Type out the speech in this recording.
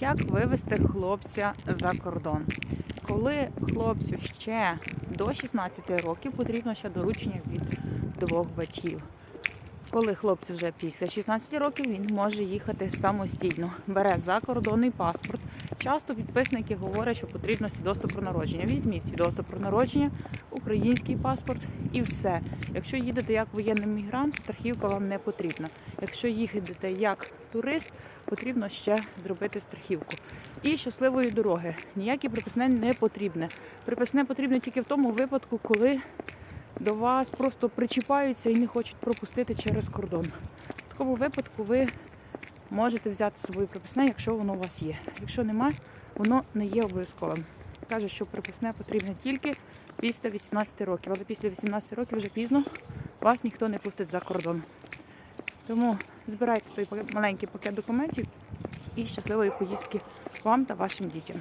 Як вивести хлопця за кордон? Коли хлопцю ще до 16 років потрібно ще доручення від двох батьків. Коли хлопцю вже після 16 років він може їхати самостійно, бере закордонний паспорт. Часто підписники говорять, що потрібно свідоцтво про народження. Візьміть свідоцтво про народження, український паспорт і все. Якщо їдете як воєнний мігрант, страхівка вам не потрібна. Якщо їдете як турист, потрібно ще зробити страхівку. І щасливої дороги. Ніякі приписне не потрібне. Приписне потрібне тільки в тому випадку, коли до вас просто причіпаються і не хочуть пропустити через кордон. В такому випадку ви можете взяти з собою приписне, якщо воно у вас є. Якщо нема, воно не є обов'язковим. Кажуть, що приписне потрібно тільки після 18 років, але після 18 років вже пізно вас ніхто не пустить за кордон. Тому збирайте той маленький пакет документів і щасливої поїздки вам та вашим дітям.